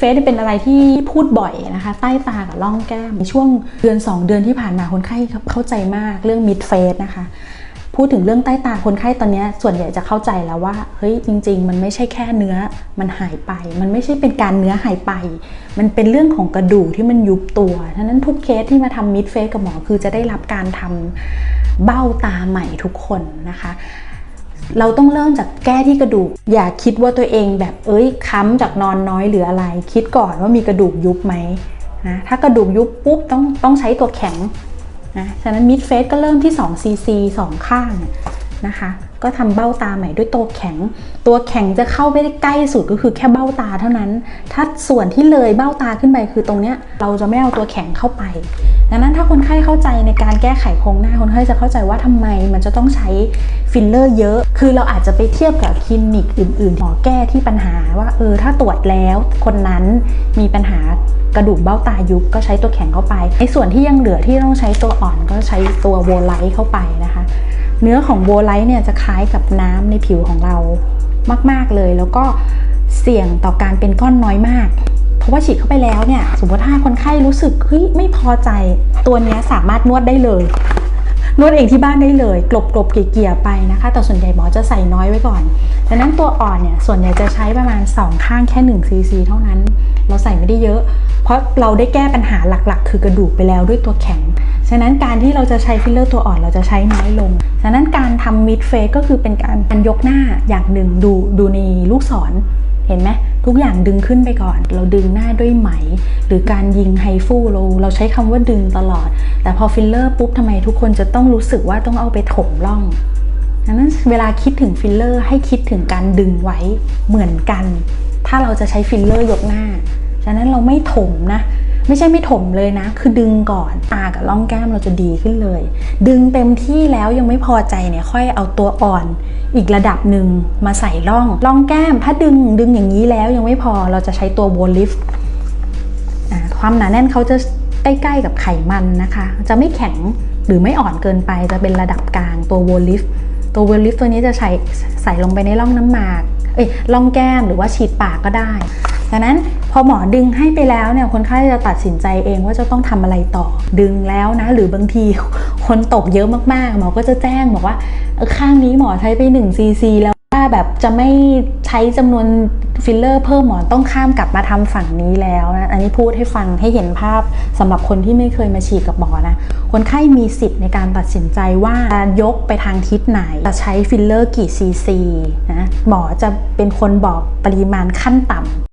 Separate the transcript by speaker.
Speaker 1: เฟสเป็นอะไรที่พูดบ่อยนะคะ ใต้ตากับร่องแก้มในช่วงเดือน 2 เดือนที่ผ่านมาคนไข้เข้าใจมากเรื่องมิดเฟสนะคะพูดถึงเรื่องใต้ตาคนไข้ตอนนี้ส่วนใหญ่จะเข้าใจแล้วว่าเฮ้ยจริง ๆ มันไม่ใช่แค่เนื้อมันหายไป มันไม่ใช่เป็นการเนื้อหายไป มันเป็นเรื่องของกระดูกที่มันยุบตัวฉะนั้นทุกเคสที่มาทำมิดเฟสกับหมอคือจะได้รับการทำเบ้าตาใหม่ทุกคนนะคะ เราต้องเริ่มจากแก้ที่กระดูก อย่าคิดว่าตัวเองแบบเอ้ยค้ำจากนอนน้อยหรืออะไร คิดก่อนว่ามีกระดูกยุบไหมนะถ้ากระดูกยุบปุ๊บต้องต้องใช้ตัวแข็งนะฉะนั้นมิดเฟสก็เริ่มที่2 cc 2 ข้าง นะคะ ก็ทำเบ้าตาใหม่ด้วยตัวแข็ง ตัวแข็งจะเข้าไปได้ใกล้สุดก็คือแค่เบ้าตาเท่านั้น ถ้าส่วนที่เลยเบ้าตาขึ้นไปคือตรงเนี้ยเราจะไม่เอาตัวแข็งเข้าไปดังนั้นถ้าคนไข้เข้าใจในการแก้ไขโครงหน้าคนไข้จะเข้าใจว่าทำไมมันจะต้องใช้ฟิลเลอร์เยอะ คือเราอาจจะไปเทียบกับคลินิกอื่นๆหมอแก้ที่ปัญหาว่าเออถ้าตรวจแล้วคนนั้นมีปัญหากระดูกเบ้าตายุบก็ใช้ตัวแข็งเข้าไป ในส่วนที่ยังเหลือที่ต้องใช้ตัวอ่อนก็ใช้ตัวโวไลท์เข้าไปนะคะ เนื้อของโวไลท์เนี่ยจะคล้ายกับน้ำในผิวของเรามาก ๆเลย แล้วก็เสี่ยงต่อการเป็นก้อนน้อยมาก เพราะว่าฉีดเข้าไปแล้วเนี่ย สมมติถ้าคนไข้รู้สึกเฮ้ยไม่พอใจตัวนี้สามารถนวดได้เลย นวดเองที่บ้านได้เลยกลบกลบเกี่ยไปนะคะ แต่ส่วนใหญ่หมอจะใส่น้อยไว้ก่อนดังนั้นตัวอ่อนเนี่ยส่วนใหญ่จะใช้ประมาณ 2 ข้างแค่1ซีซีเท่านั้น เราใส่ไม่ได้เยอะ ราะเราได้แก้ปัญหาหลักๆ คือกระดูกไปแล้วด้วยตัวแข็ง ฉะนั้นการที่เราจะใช้ฟิลเลอร์ตัวอ่อนเราจะใช้น้อยลง ฉะนั้นการทำมิดเฟสก็คือเป็นการการยกหน้าอย่างหนึ่งดูดูในลูกศรเห็นไหมทุกอย่างดึงขึ้นไปก่อน เราดึงหน้าด้วยไหม หรือการยิงไฮฟูเราเราใช้คำว่าดึงตลอด แต่พอฟิลเลอร์ปุ๊บทำไมทุกคนจะต้องรู้สึกว่าต้องเอาไปถมร่องดังนั้นเวลาคิดถึงฟิลเลอร์ให้คิดถึงการดึงไว้เหมือนกัน ถ้าเราจะใช้ฟิลเลอร์ยกหน้า ฉะนั้นเราไม่ถมนะ ไม่ใช่ไม่ถมเลยนะ คือดึงก่อนตากับร่องแก้มเราจะดีขึ้นเลย ดึงเต็มที่แล้วยังไม่พอใจเนี่ยค่อยเอาตัวอ่อนอีกระดับหนึ่งมาใส่ร่องร่องแก้ม ถ้าดึงดึงอย่างนี้แล้วยังไม่พอเราจะใช้ตัวโวลิฟความหนาแน่นเขาจะใกล้ๆกับไขมันนะคะ จะไม่แข็งหรือไม่อ่อนเกินไปจะเป็นระดับกลางตัวโวลิฟตัวโวลิฟตัวนี้จะใส่ใส่ลงไปในร่องน้ำหมาก เอ้ยร่องแก้มหรือว่าฉีดปากก็ได้ ดังนั้นพอหมอดึงให้ไปแล้วเนี่ยคนไข้จะตัดสินใจเองว่าจะต้องทำอะไรต่อ ดึงแล้วนะ หรือบางทีคนตกเยอะมากๆ หมอก็จะแจ้งบอกว่าข้างนี้หมอใช้ไป1ซีซีแล้วว่าแบบจะไม่ใช้จำนวนฟิลเลอร์เพิ่มหมอต้องข้ามกลับมาทำฝั่งนี้แล้วนะ อันนี้พูดให้ฟังให้เห็นภาพสำหรับคนที่ไม่เคยมาฉีดกับหมอนะ คนไข้มีสิทธิ์ในการตัดสินใจว่าจะยกไปทางทิศไหน จะใช้ฟิลเลอร์กี่ซีซีนะ หมอจะเป็นคนบอกปริมาณขั้นต่ำ